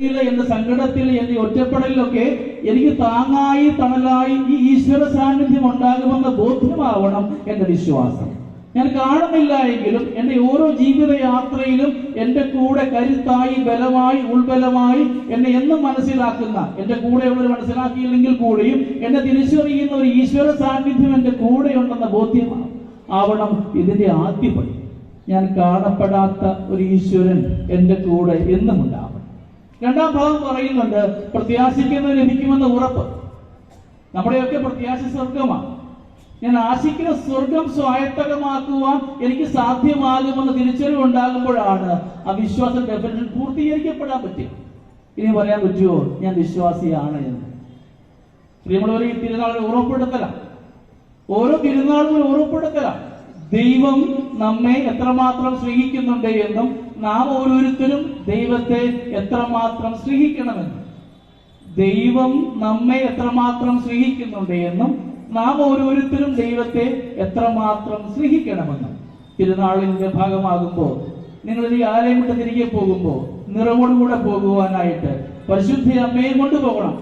എന്റെ സങ്കടത്തിൽ എന്റെ ഒറ്റപ്പെടലിലൊക്കെ എനിക്ക് താങ്ങായി തണലായി ഈ ഈശ്വര സാന്നിധ്യം ഉണ്ടാകുമെന്ന ബോധ്യമാവണം എന്റെ വിശ്വാസം. ഞാൻ കാണുന്നില്ല എങ്കിലും എന്റെ ഓരോ ജീവിത യാത്രയിലും എന്റെ കൂടെ കരുത്തായി ബലമായി ഉൾബലമായി എന്നെ എന്നും മനസ്സിലാക്കുന്ന എന്റെ കൂടെയുള്ളവർ മനസ്സിലാക്കിയില്ലെങ്കിൽ കൂടിയും എന്നെ തിരിച്ചറിയുന്ന ഒരു ഈശ്വര സാന്നിധ്യം എന്റെ കൂടെയുണ്ടെന്ന ബോധ്യമാണ് ആവണം ഇതിന്റെ ആദ്യപടി. ഞാൻ കാണപ്പെടാത്ത ഒരു ഈശ്വരൻ എന്റെ കൂടെ എന്നും ഉണ്ടാവണം രണ്ടാം ഭാഗം പറയുന്നുണ്ട് പ്രത്യാശിക്കുന്ന ലഭിക്കുമെന്ന് ഉറപ്പ്. നമ്മുടെയൊക്കെ പ്രത്യാശ സ്വർഗമാണ് ഞാൻ ആശിക്കുന്ന സ്വർഗം സ്വായത്തകമാക്കുവാൻ എനിക്ക് സാധ്യമാകുമെന്ന് തിരിച്ചറിവ് ഉണ്ടാകുമ്പോഴാണ് ആ വിശ്വാസം ഡെഫിനഷൻ പൂർത്തീകരിക്കപ്പെടാൻ പറ്റും ഇനി പറയാൻ പറ്റുമോ? ഞാൻ വിശ്വാസിയാണ് എന്ന്. പ്രിയമുള്ളവരെ ഈ തിരുനാളിൽ ഉറപ്പെടുത്തലാണ് ഓരോ തിരുനാളുകളും ഉറപ്പെടുത്തലാണ് ദൈവം നമ്മെ എത്രമാത്രം സ്നേഹിക്കുന്നുണ്ട് എന്നും നാം ഓരോരുത്തരും ദൈവത്തെ എത്രമാത്രം സ്നേഹിക്കണമെന്നും ദൈവം നമ്മെ എത്രമാത്രം സ്നേഹിക്കുന്നുണ്ട് എന്നും നാം ഓരോരുത്തരും ദൈവത്തെ എത്രമാത്രം സ്നേഹിക്കണമെന്നും തിരുനാളിന്റെ ഭാഗമാകുമ്പോൾ നിങ്ങൾ ഈ ആലയം വിട്ട് തിരികെ പോകുമ്പോൾ നിറവോടുകൂടെ പോകുവാനായിട്ട് പരിശുദ്ധ അമ്മയെ കൊണ്ടുപോകണം.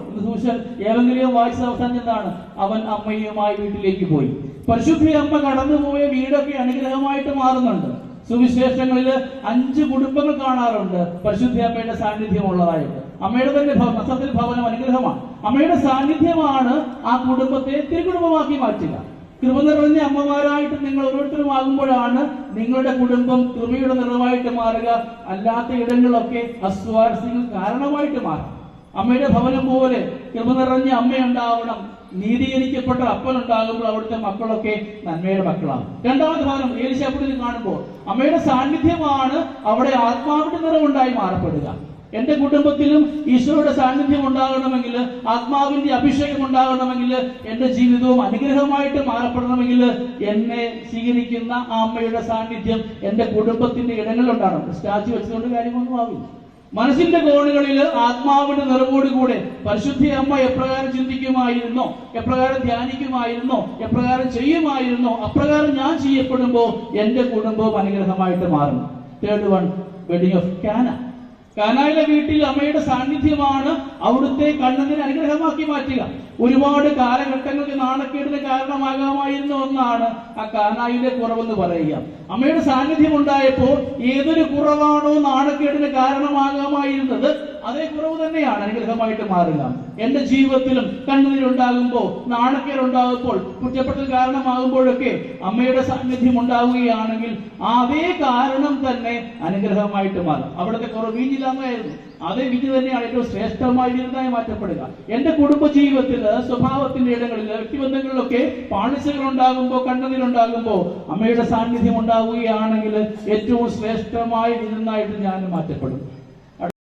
ഏവെങ്കിലും വായിച്ച അവസാനം എന്താണ്? അവൻ അമ്മയുമായി വീട്ടിലേക്ക് പോയി. പരിശുദ്ധി അമ്മ കടന്നുപോയ വീടൊക്കെ അനുഗ്രഹമായിട്ട് മാറുന്നുണ്ട്. സുവിശേഷങ്ങളിൽ അഞ്ച് കുടുംബങ്ങൾ കാണാറുണ്ട്. പരിശുദ്ധി അമ്മയുടെ സാന്നിധ്യം ഉള്ളതായിട്ട് അമ്മയുടെ തന്നെ ഭവനത്തിൽ ഭവനം അനുഗ്രഹമാണ്. അമ്മയുടെ സാന്നിധ്യമാണ് ആ കുടുംബത്തെ തിരുകുടുംബമാക്കി മാറ്റുക. കൃപ നിറഞ്ഞ അമ്മമാരായിട്ട് നിങ്ങൾ ഓരോരുത്തരും ആകുമ്പോഴാണ് നിങ്ങളുടെ കുടുംബം കൃപയുടെ നിറവായിട്ട് മാറുക. അല്ലാത്ത ഇടങ്ങളൊക്കെ അസ്വാരസ്യങ്ങൾ കാരണമായിട്ട് മാറും. അമ്മയുടെ ഭവനം പോലെ കൃപ നിറഞ്ഞ അമ്മയുണ്ടാവണം. നീതീകരിക്കപ്പെട്ട അപ്പൻ ഉണ്ടാകുമ്പോൾ അവിടുത്തെ മക്കളൊക്കെ നന്മയുടെ മക്കളാണ് രണ്ടാമത്തെ ഭാഗം ഏലിശാപ്പുടിയിൽ കാണുമ്പോൾ അമ്മയുടെ സാന്നിധ്യമാണ് അവിടെ ആത്മാവിന്റെ നിറവുണ്ടായി മാറപ്പെടുക. എന്റെ കുടുംബത്തിലും ഈശ്വരയുടെ സാന്നിധ്യം ഉണ്ടാകണമെങ്കിൽ ആത്മാവിന്റെ അഭിഷേകം ഉണ്ടാകണമെങ്കിൽ എന്റെ ജീവിതവും അനുഗ്രഹമായിട്ട് മാറപ്പെടണമെങ്കിൽ എന്നെ സ്വീകരിക്കുന്ന ആ അമ്മയുടെ സാന്നിധ്യം എന്റെ കുടുംബത്തിന്റെ ഇടങ്ങളിലുണ്ടാകണം. സ്റ്റാച്ചു വെച്ചുകൊണ്ട് കാര്യമൊന്നും ആവില്ല. മനസ്സിന്റെ കോണുകളിൽ ആത്മാവിന്റെ നിറവോടുകൂടെ പരിശുദ്ധി അമ്മ എപ്രകാരം ചിന്തിക്കുമായിരുന്നോ എപ്രകാരം ധ്യാനിക്കുമായിരുന്നോ എപ്രകാരം ചെയ്യുമായിരുന്നോ അപ്രകാരം ഞാൻ ചെയ്യപ്പെടുമ്പോൾ എന്റെ കുടുംബവും അനുഗ്രഹമായിട്ട് മാറും തേർഡ് വൺ വെഡിങ് ഓഫ് കാന കാനായിലെ വീട്ടിൽ അമ്മയുടെ സാന്നിധ്യമാണ് അവിടുത്തെ കണ്ണതിനെ അനുഗ്രഹമാക്കി മാറ്റുക. ഒരുപാട് കാലഘട്ടങ്ങൾക്ക് നാണക്കേടിന് കാരണമാകാമായിരുന്നു ഒന്നാണ് ആ കാനായിലെ കുറവെന്ന് പറയുക. അമ്മയുടെ സാന്നിധ്യം ഉണ്ടായപ്പോൾ ഏതൊരു കുറവാണോ നാണക്കേടിന് കാരണമാകാമായിരുന്നത് അതേ കുറവ് തന്നെയാണ് അനുഗ്രഹമായിട്ട് മാറുക. എന്റെ ജീവിതത്തിലും കണ്ണുനീരുണ്ടാകുമ്പോൾ നാണക്കേടുണ്ടാകുമ്പോൾ കുറ്റപ്പെടൽ കാരണമാകുമ്പോഴൊക്കെ അമ്മയുടെ സാന്നിധ്യം ഉണ്ടാവുകയാണെങ്കിൽ അതേ കാരണം തന്നെ അനുഗ്രഹമായിട്ട് മാറും. അവിടുത്തെ കുറവ് വീഞ്ഞില്ലാന്നായിരുന്നു അതേ വിധി തന്നെയാണ് ഏറ്റവും ശ്രേഷ്ഠമായി വിരുന്നായി മാറ്റപ്പെടുക. എന്റെ കുടുംബ ജീവിതത്തിൽ സ്വഭാവത്തിന്റെ ഇടങ്ങളിൽ വ്യക്തിബന്ധങ്ങളിലൊക്കെ പാളിച്ചകൾ ഉണ്ടാകുമ്പോൾ കണ്ണുനീരുണ്ടാകുമ്പോൾ അമ്മയുടെ സാന്നിധ്യം ഉണ്ടാവുകയാണെങ്കിൽ ഏറ്റവും ശ്രേഷ്ഠമായി വിരുന്നായിട്ട് ഞാൻ മാറ്റപ്പെടും.